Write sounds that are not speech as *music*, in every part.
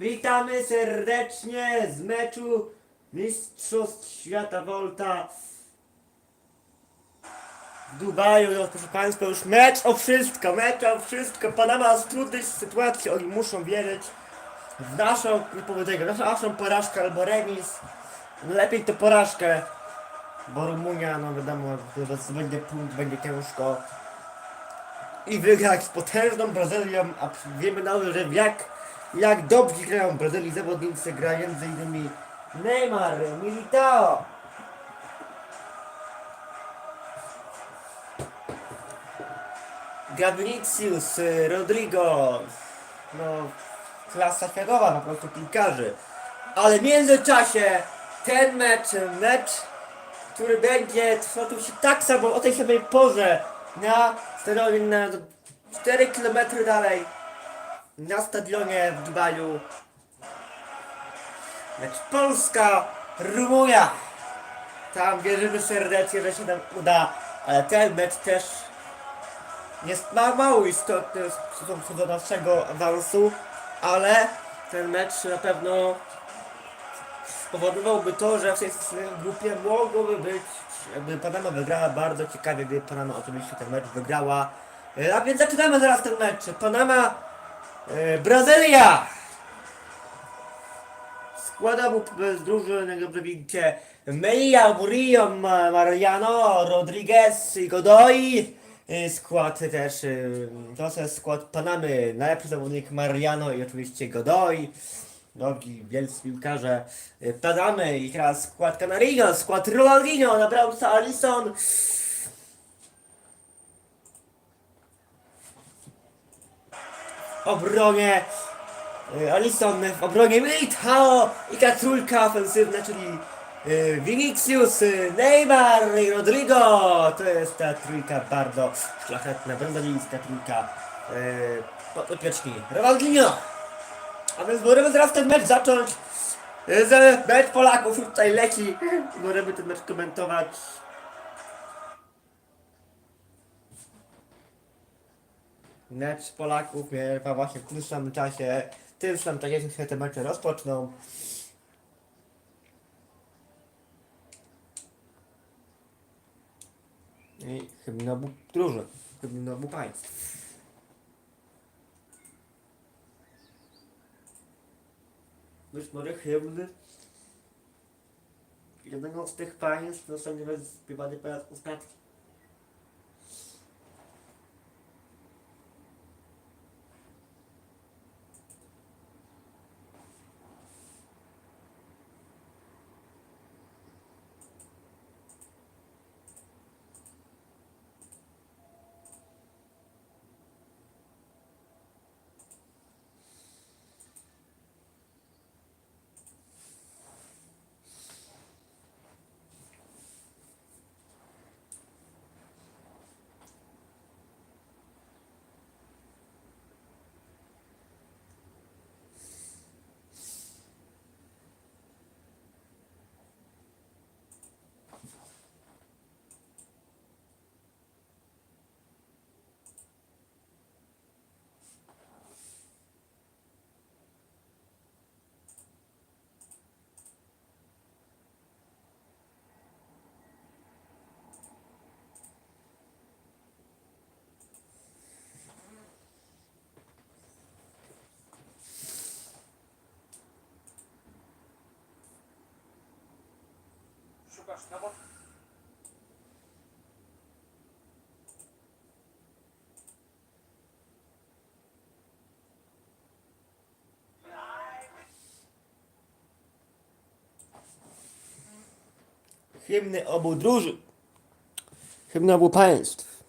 Witamy serdecznie z meczu Mistrzostw Świata Volta w Dubaju. No, proszę Państwa, już mecz o wszystko, mecz o wszystko. Panama z trudnej sytuacji, oni muszą wierzyć w naszą, nie powodzenia, naszą, naszą porażkę albo remis. Lepiej to porażkę, bo Rumunia, no wiadomo, to będzie punkt, będzie ciężko. I wygrać z potężną Brazylią, a wiemy nawet, że jak, jak dobrze grają Brazylii zawodnicy, gra między innymi Neymar, Militao. Gavinicius, Rodrigo, no klasa światowa po prostu piłkarzy. Ale w międzyczasie ten mecz, mecz, który będzie trwał się tak samo o tej samej porze na stadionie na 4 km dalej na stadionie w Dubaju. Mecz Polska, Rumunia. Tam wierzymy serdecznie, że się nam uda, ale ten mecz też jest ma mało istotny w stosunku do naszego awansu, ale ten mecz na pewno spowodowałby to, że w tej grupie mogłoby być, jakby Panama wygrała bardzo ciekawie, gdyby Panama oczywiście ten mecz wygrała. E, A więc zaczynamy zaraz ten mecz. Panama, Brazylia! Składa mu z drużyny, widzicie, Melia, Murillo, Ma- Mariano, Rodriguez i Godoy. Y, Skład też, to jest skład Panamy, najlepszy zawodnik Mariano i oczywiście Godoy. Nogi, wielcy piłkarze Panamy i teraz skład Canarinho, skład Ronaldinho, na bramce Alisson. Obronie y, Alisson, w obronie Militao i ta trójka ofensywna, czyli y, Vinicius, y, Neymar i Rodrigo. To jest ta trójka bardzo szlachetna, brazylijska trójka y, podopieczni Ronaldinho. A więc możemy zaraz ten mecz zacząć. Y, Mecz Polaków tutaj leci. Możemy ten mecz komentować. Mecz Polaków mierwa właśnie w tym samym czasie. W tym samym czasie się te mecze rozpoczną. I hymn obu drużyn, hymn obu państw. Być może hymn jednego z tych państw zostanie śpiewany po raz ostatni. Szukasz nawod? Hymny obu drużyn. Hymny obu państw.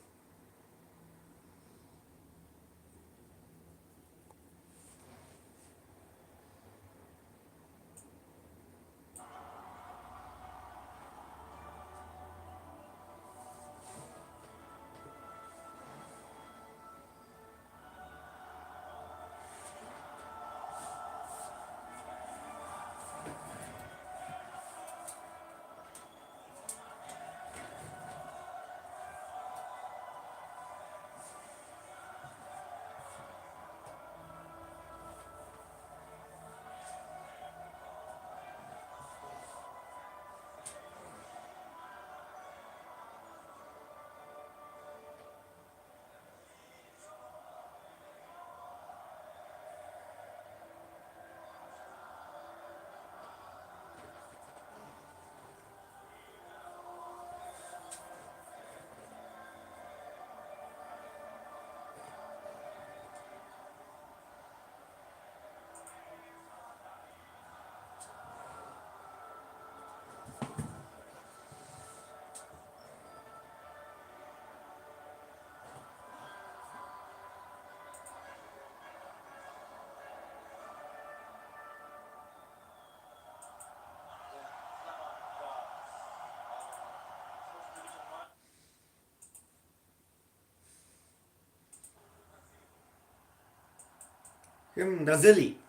Hymn Brazylii.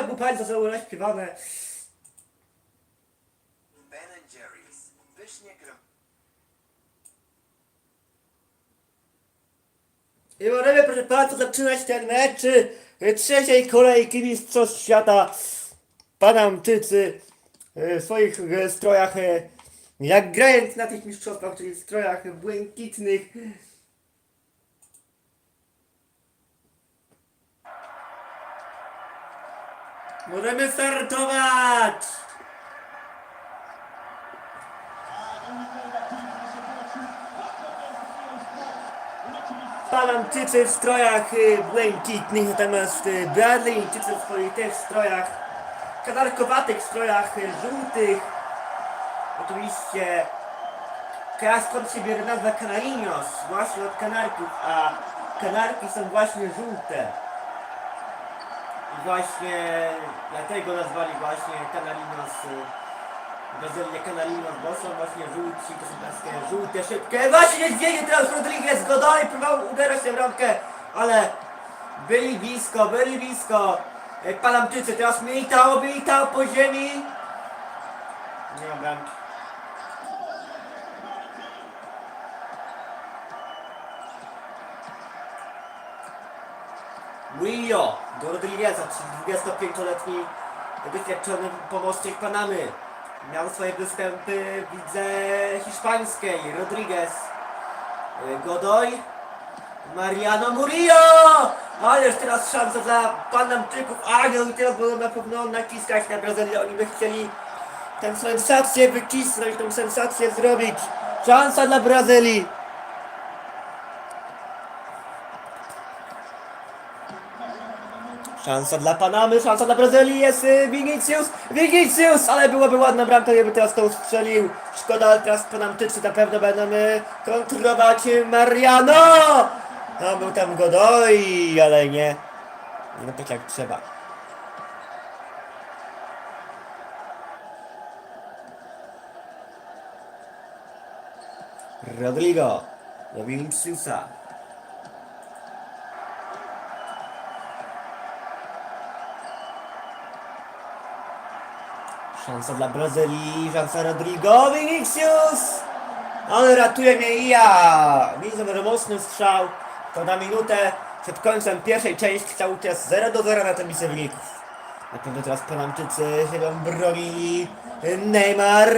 Obu państwa są śpiewane. Ben Jerry's. Pysznie kro... I możemy, proszę Państwa, zaczynać ten mecz trzeciej kolejki Mistrzostw Świata. Panamczycy y, w swoich y, strojach, y, jak grając na tych mistrzostwach, czyli w strojach błękitnych. Możemy startować! Panamczycy w strojach y, błękitnych, natomiast y, Bradleyczycy w swoich też strojach, kanarkowatych strojach y, żółtych. Oczywiście teraz się bierze nazwa Canarinos, właśnie od kanarków, a kanarki są właśnie żółte. Właśnie dlatego nazwali właśnie Canarinos y, Brazylię Canarinos, bo są właśnie żółci, to są takie żółte, szybkie. Właśnie dzieje teraz Rodriguez Godoy, próbował uderzyć tę bramkę, ale byli blisko, byli blisko. E, Panamczycy, teraz Militao, Militao po ziemi. Nie ma bramki. Do Rodrigueza, czyli 25-letni doświadczony pomocnik Panamy. Miał swoje występy w hiszpańskiej. Rodriguez, y, Godoy, Mariano Murillo! Ależ teraz szansa dla Panamczyków. A no i teraz będą na pewno naciskać na Brazylię. Oni by chcieli tę sensację wycisnąć, tę sensację zrobić. Szansa dla Brazylii. Szansa dla Panamy, szansa dla Brazylii jest y, Vinicius, Vinicius, ale byłaby ładna bramka, gdyby teraz to strzelił. Szkoda, ale teraz Panamczycy na pewno będą y, kontrolować Mariano. No, był tam Godoy, ale nie. No tak jak trzeba. Rodrigo do Viniciusa. Szansa dla Brazylii, szansa Rodrigo, Vinicius! On ratuje mnie i ja! Widzę mocny strzał, to na minutę przed końcem pierwszej części cały czas 0 do 0 na temisie wyników. Na pewno teraz Panamczycy będą bronili. Neymar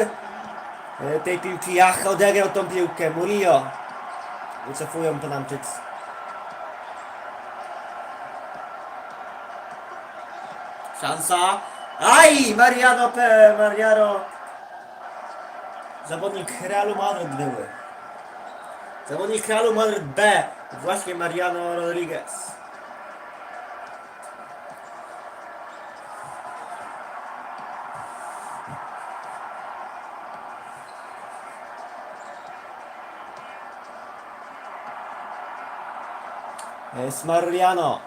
tej piłki, Jach odegrał tą piłkę, Murillo. Wycofują Panamczycy. Szansa. Aj! Mariano P. Mariano. Zawodnik Realu Madryt były. Zawodnik Realu Madryt B. Właśnie Mariano Rodriguez. Jest Mariano.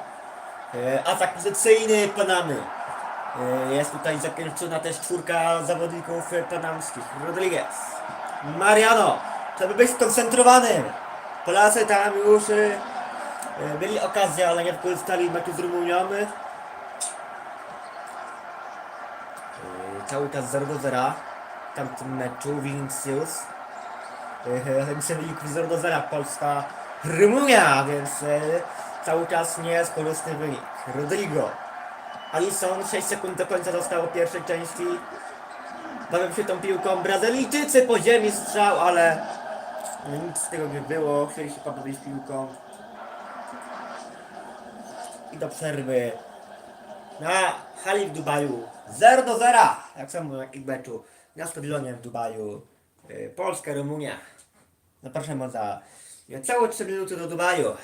E, atak pozycyjny Panamy. E, Jest tutaj zakończona też czwórka zawodników e, panamskich. Rodriguez. Mariano. Trzeba być skoncentrowanym. Polacy tam już e, e, okazję, ale nie wykorzystali meczu z Rumunią. Cały czas 0 do 0 w tamtym meczu Vinicius. Myślę, wynik 0 do 0 Polska Rumunia, więc cały czas nie jest korzystny wynik. Rodrigo. Alisson 6 sekund do końca zostało pierwszej części. Bawią się tą piłką Brazylijczycy po ziemi strzał, ale nic z tego nie było. Chcieli się pobawić piłką. I do przerwy na hali w Dubaju 0 do 0, jak samo na meczu na stadionie w Dubaju. Y, Polska, Rumunia. Zapraszamy za niecałe 3 minuty do Dubaju.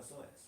razones.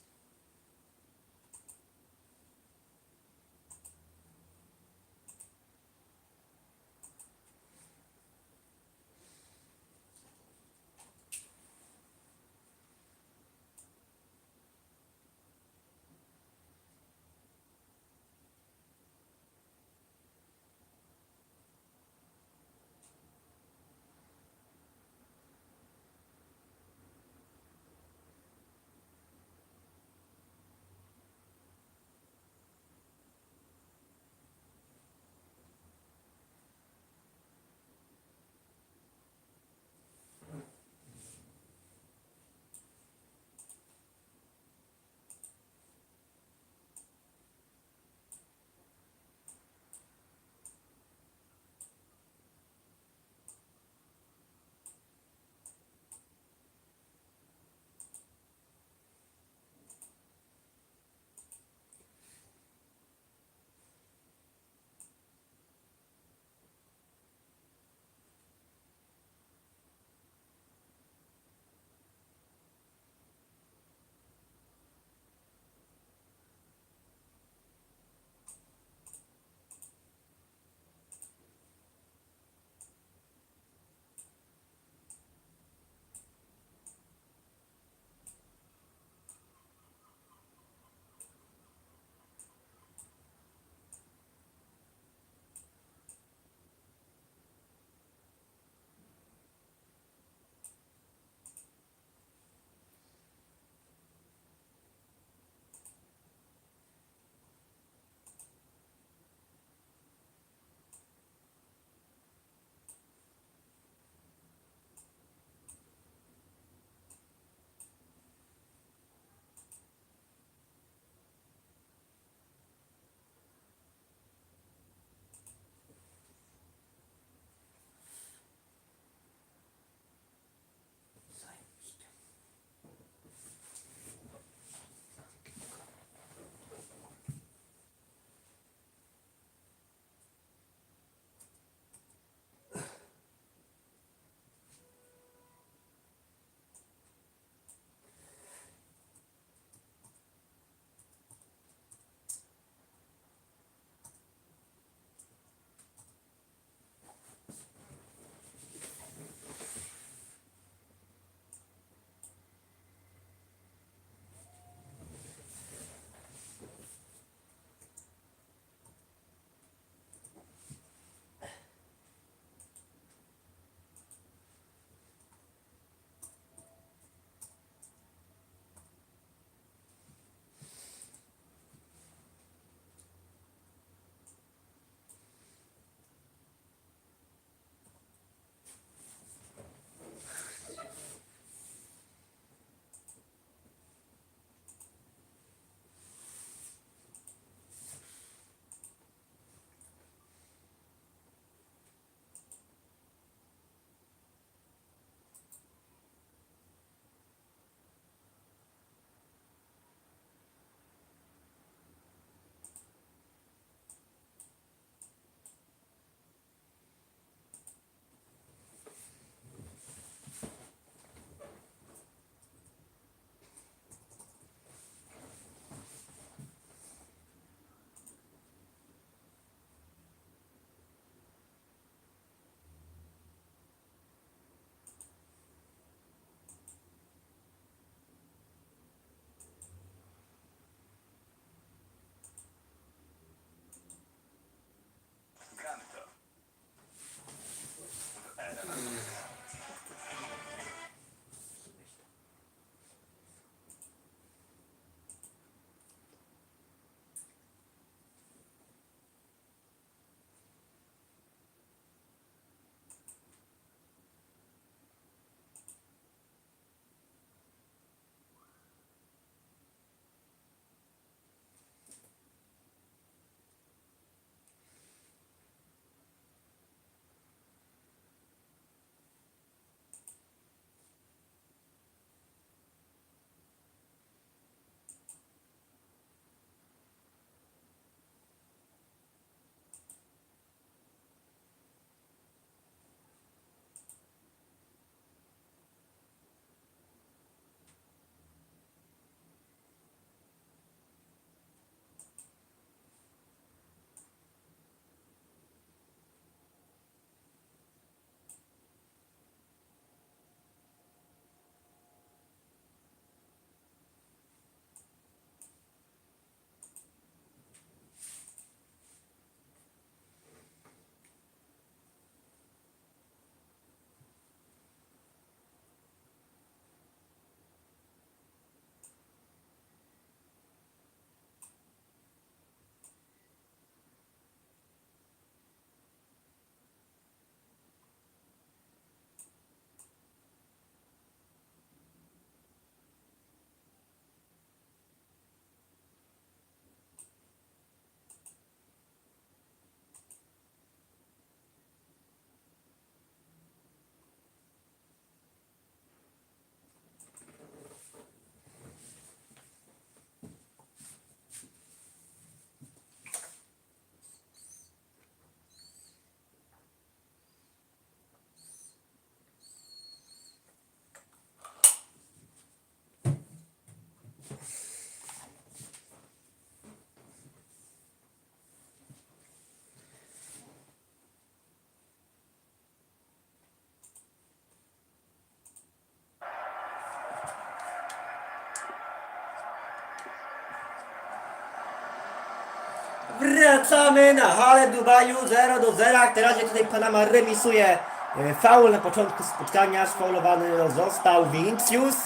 Wracamy na halę Dubaju 0 do 0. Teraz tutaj Panama remisuje. E, Faul na początku spotkania, sfaulowany został Vinicius.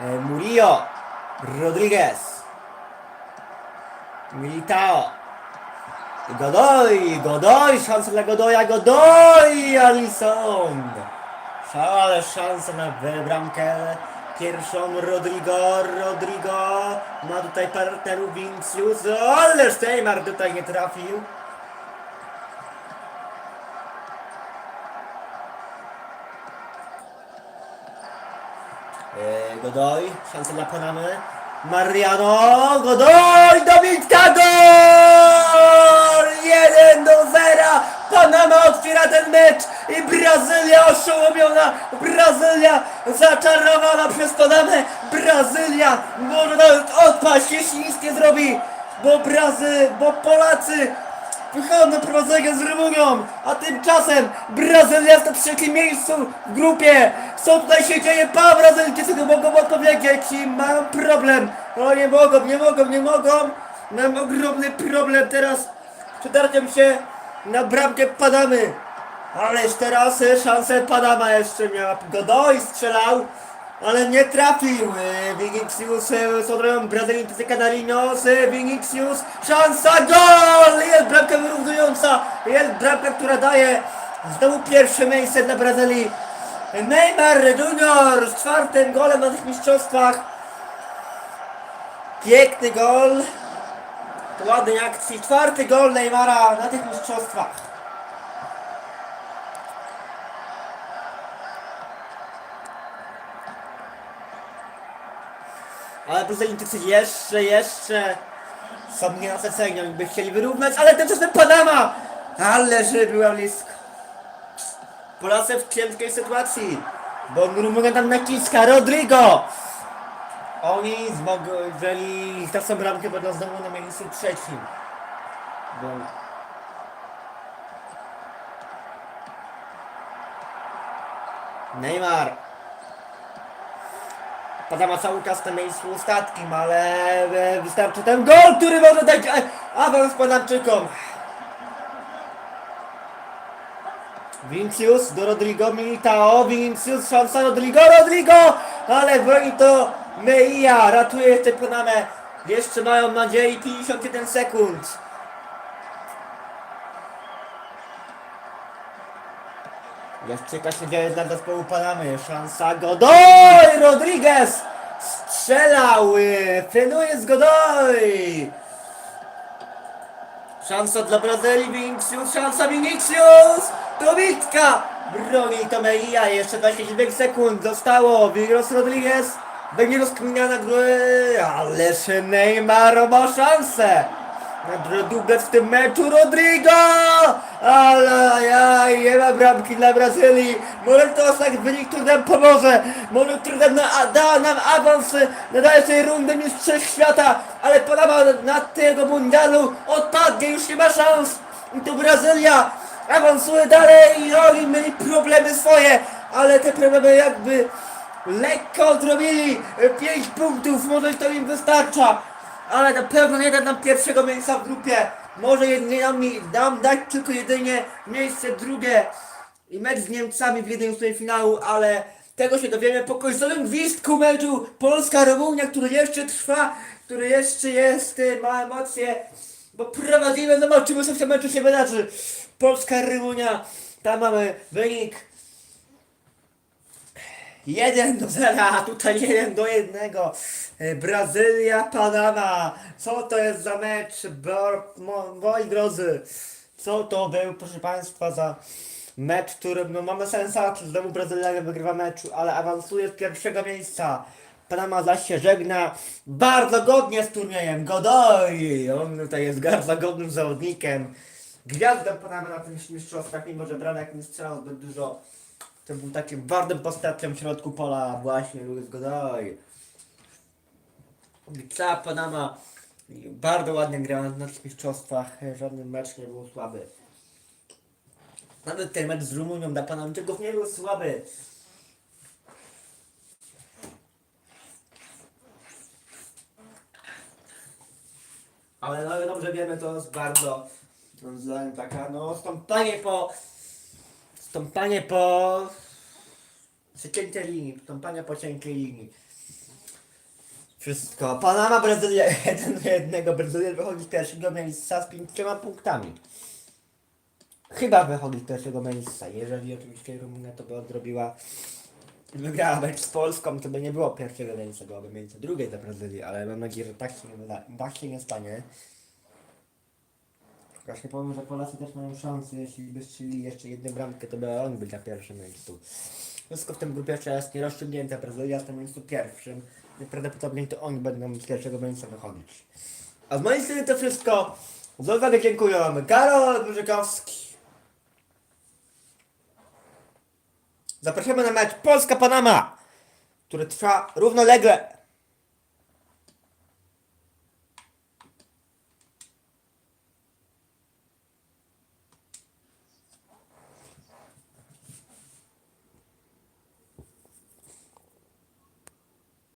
E, Murillo, Rodriguez, Militao, Godoy, Godoy, szansa dla Godoya, Godoy, Alisson. Ale szansa na bramkę pierwszą Rodrigo, Rodrigo ma tutaj partnerów Vincius, ależ Neymar tutaj nie trafił. E, Godoy, szansa dla Panamy. Mariano, Godoy, dobitka, gol! 1 do 0! Panama otwiera ten mecz i Brazylia oszołomiona! Brazylia zaczarowana przez Panamę! Brazylia może nawet odpaść, jeśli nic nie zrobi! Bo Brazy, bo Polacy Wychodzą do prowadzenia z Rumunią, a tymczasem Brazylia jest na trzecim miejscu w grupie. Co tutaj się dzieje? Pa Brazylijczycy nie mogą odpowiedzieć i mam problem. O nie mogą, nie mogą, nie mogą. Mam ogromny problem teraz z przedarciem się na bramkę Panamy. Ależ teraz e, szansę Panama jeszcze miała. Godoy strzelał, ale nie trafił. Vinicius e, z odrobią Brazylijczycy Canarinos. e, Vinicius, szansa, gol! Jest bramka wyrównująca. Jest bramka, która daje znowu pierwsze miejsce dla Brazylii. Neymar Junior z czwartym golem na tych mistrzostwach. Piękny gol. Ładnej akcji. Czwarty gol Neymara na tych mistrzostwach. Ale Brazylijczycy jeszcze, jeszcze są nie na i by chcieli wyrównać, ale tymczasem Panama! Ale że była blisko. Polacy w ciężkiej sytuacji, bo Rumunia tam naciska, Rodrigo! Oni zmogą, jeżeli tracą bramkę, będą znowu na miejscu trzecim. Bo... Neymar. Padama cały czas na miejscu ostatnim, ale e, wystarczy ten gol, który może dać e, awans Panamczykom. Vincius do Rodrigo Militao, Vincius, szansa Rodrigo, Rodrigo! Ale broni to Meia, ratuje jeszcze Panamę. Jeszcze mają nadzieję 51 sekund. Jakaś się dzieje dla zespołu Panamy. Szansa Godoy! Rodriguez! Strzelał! y, Frenuje z Godoy! Szansa dla Brazylii, Vinicius, szansa Vinicius! Dobitka! Broni to Meia, jeszcze 29 sekund zostało, Vigros Rodriguez będzie rozkminiana gry, ależ Neymar ma szansę! Na dublet w tym meczu Rodrigo! Ale jaj, nie ma bramki dla Brazylii. Może to ostatni wynik, który nam pomoże. Może który nam na, da nam awans na dalszej rundy Mistrzostw Świata. Ale Panama na tego mundialu odpadnie, już nie ma szans. I to Brazylia awansuje dalej i oni mieli problemy swoje. Ale te problemy jakby lekko odrobili. 5 punktów, może to im wystarcza ale na pewno nie da nam pierwszego miejsca w grupie. Może jedynie nam, nam dać tylko jedynie miejsce drugie i mecz z Niemcami w jednej ósmej finału, ale tego się dowiemy po końcowym gwizdku meczu Polska-Rumunia, który jeszcze trwa, który jeszcze jest, y, ma emocje, bo prowadzimy, zobaczymy co w tym meczu się wydarzy. Polska-Rumunia, tam mamy wynik 1 do 0, a tutaj 1 do 1. E, Brazylia, Panama. Co to jest za mecz, bo, mo, moi drodzy? Co to był, proszę Państwa, za mecz, w którym no, mamy sensację, znowu Brazylia nie wygrywa meczu, ale awansuje z pierwszego miejsca. Panama zaś się żegna bardzo godnie z turniejem. Godoy! On tutaj jest bardzo godnym zawodnikiem. Gwiazdą Panamy na tym mistrzostwach, mimo że bramek nie strzelał zbyt dużo. To był takim twardym postacią w środku pola właśnie Luis Godoy. Cała Panama bardzo ładnie grała na tych mistrzostwach, żaden mecz nie był słaby. Nawet ten mecz z Rumunią dla Panamczyków nie był słaby. Ale no dobrze wiemy, to jest bardzo moim zdaniem taka, no stąpanie po stąpanie po cienkiej linii, stąpanie po cienkiej linii. Wszystko. Panama, Brazylia, *laughs* jeden do jednego. Brazylia wychodzi z pierwszego miejsca z pięcioma punktami. Chyba wychodzi z pierwszego miejsca. Jeżeli oczywiście Rumunia to by odrobiła wygrała mecz z Polską, to by nie było pierwszego miejsca, byłoby miejsce drugie dla Brazylii, ale mam nadzieję, że tak się nie, tak się nie stanie. Właśnie powiem, że Polacy też mają szansę, jeśli by strzelili jeszcze jedną bramkę, to by on był na pierwszym miejscu. Wszystko w tym grupie jest nierozstrzygnięte, Brazylia jest na miejscu pierwszym. Najprawdopodobniej to oni będą z pierwszego miejsca wychodzić. A z mojej strony to wszystko. Za uwagę dziękuję. Karol Brzykowski. Zapraszamy na mecz Polska-Panama, który trwa równolegle